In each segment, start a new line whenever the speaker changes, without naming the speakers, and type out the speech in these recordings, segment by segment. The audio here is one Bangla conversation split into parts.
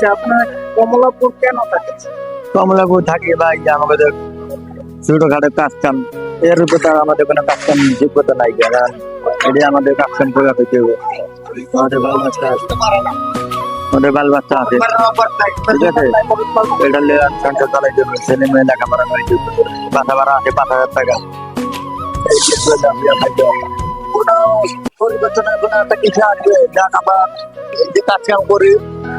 আচ্ছা আপনার কমলাপুর কেন থাকে
কমলাপুর থাকি বা আমাদের ছোটখাটো কাজ কাম এর উপর তার আমাদের কোনো কাজ কাম যোগ্যতা নাই কারণ এটি আমাদের কাজ কাম করে পেতে হবে। আমাদের বাল বাচ্চা আছে। আমাদের বাল বাচ্চা আছে। ঠিক আছে? এটা লে সংসার চালাই জন্য ছেলে মেয়ে লেখাপড়া করে পাতা ভাড়া আছে পাঁচ হাজার টাকা। পরিবর্তনের কোনো একটা কিছু আসবে যা যে কাজ কাম করি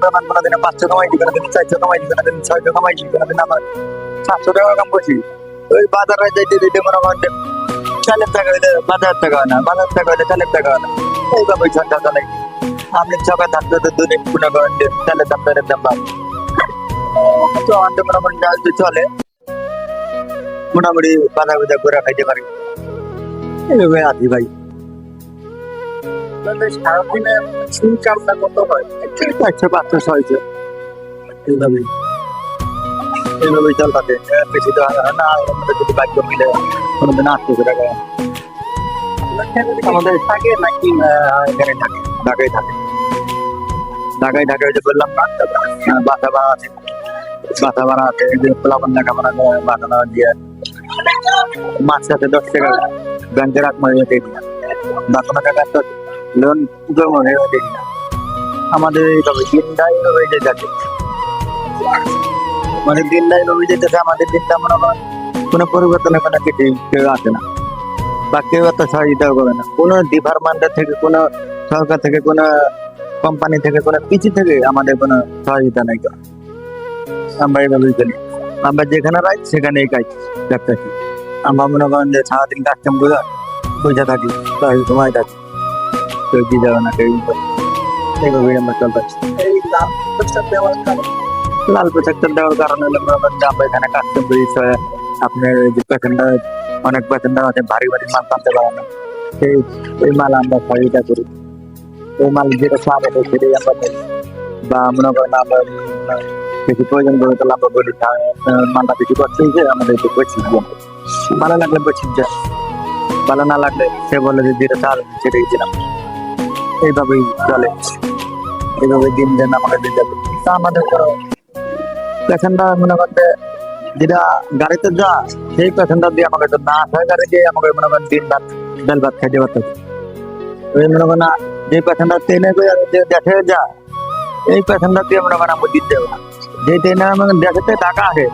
তখন কোনো দিনে পাঁচশো কামাইছি কোনো দিন চারশো কামাইছি কোনো দিন ছয়শো কামাইছি কোনো দিন আমার সাতশো টাকা কাম করছি ওই বাজারে যাইতে যাইতে মনে করেন চালের টাকা হইলে বাজার টাকা না বাজার টাকা হইলে চালের টাকা হয় না এইভাবে সরকার চালাই আপনি সকাল থাকতে তো দুদিন মনে করেন চালের দাম তেলের দাম বাড়ে তো আমাদের মোটামুটি ডাল তো চলে মোটামুটি বাধা বাধা করে খাইতে পারি এইভাবে আছি ভাই।
আপনাদের সারাদিনে ইনকামটা কত হয়?
চারশো পাঁচশো ছয়শো এইভাবেই। এইভাবেই চলতে বেশি তো না আমাদের যদি বাক্য মিলে কোনোদিন
আমাদের থাকে নাকি
এখানে থাকে? ঢাকায় থাকে। ঢাকায় ঢাকায় যে বললাম না আহ, বাসা ভাড়া আছে। বাসা ভাড়া আছে এই যে প্লাবন ঢাকা ভাড়া বাসা ভাড়া দিয়ে। মাছ সাথে দশ টাকা। ব্যাংকে রাখ মারিয়ে দিয়ে দিলাম। বাসনা টাকা লোন জমা হয়ে দিয়ে দিলাম আমাদের এইভাবে দিনটা এইভাবে যে যাচ্ছে মানে দিনটা এইভাবে যেতেছে আমাদের দিনটা মনে করেন কোনো পরিবর্তনের কোনো কিছু কেউ আসে না। বা কেউ এত সহযোগিতা করে না। কোনো ডিপার্টমেন্টের থেকে, কোনো সরকার থেকে, কোনো কোম্পানি থেকে, কোনো কিছু থেকে আমাদের কোনো সহযোগিতা নাই আমরা এইভাবেই চলি আমরা যেখানে রাই সেখানেই কাজ দেখতেছি আমরা মনে করেন যে সারাদিন কাজ কাম করে বসে থাকি সময় থাকি। কেউ যাবে না কেউ তো এইভাবেই আমরা চলতেছি
এই লাভ প্রচার
লাল প্রোটেক্টর দেওয়ার কারণে মনে আমরা এখানে কাম করি আপনার যে প্যাসেঞ্জার অনেক প্যাসেঞ্জার আছে ভারী ভারী মাল টানতে পারে না সেই ওই মাল আমরা সহযোগিতা করি ওই মাল যেটা আছে সেটাই আমরা বা মনে করেন আমরা বেশি প্রয়োজন করে তাহলে আমরা বলি "তা, মালটা বেশি করছে যে আমাদের একটু বলছি ভালো লাগলে বলছি যে ভালো না লাগলে সে বলে যে যেটা চাল সেটাই দিলাম এইভাবেই চলে। এইভাবে দিন দিন আমাদের যাবে। তা আমাদের মনে করতে যেটা গাড়িতে যা, সেই প্যাসেঞ্জার দিয়ে আমাকে না আসার গাড়ি দিয়ে আমাকে মনে করেন দিন রাত ডাল ভাত খাইতে পারতো। ওই মনে করেন যে প্যাসেঞ্জার ট্রেনে যে দেখে যা, এই প্যাসেঞ্জার দিয়ে মনে করেন আমি দিতে হবে না। যে ট্রেনে মানে দেখেতে টাকা আছে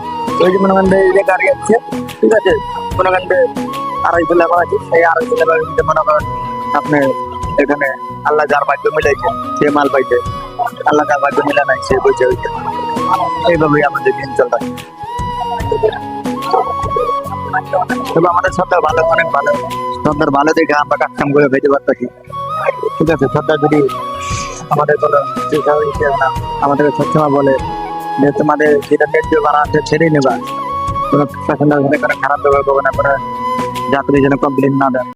ওই যে মনে করেন যে গাড়ি আছে ঠিক আছে? মনে করেন আড়াইশো লেবার আছে সেই আড়াইশো লেবার মনে করেন আপনি এখানে আল্লাহ যার ভাগ্য মিলাইছে, সে মাল পাইছে। আল্লাহ যার ভাগ্য মিলা নাই, সে বইছে হইছে এইভাবেই আমাদের দিন চলতে তবে আমাদের সরকার ভালো অনেক ভালো। সরকার ভালো দেখে আমরা কাজ কাম করে বেঁচে পারতেছি। ঠিক আছে সরকার যদি আমাদের কোনো না, আমাদেরকে সবসময় বলে যে তোমাদের যেটা ন্যায্য ভাড়া আছে ছেড়ে নেবা। কোনো প্যাসেঞ্জার কোনো খারাপ ব্যবহার করবে না, কোনো যাত্রী যেন কমপ্লেন না দেয়।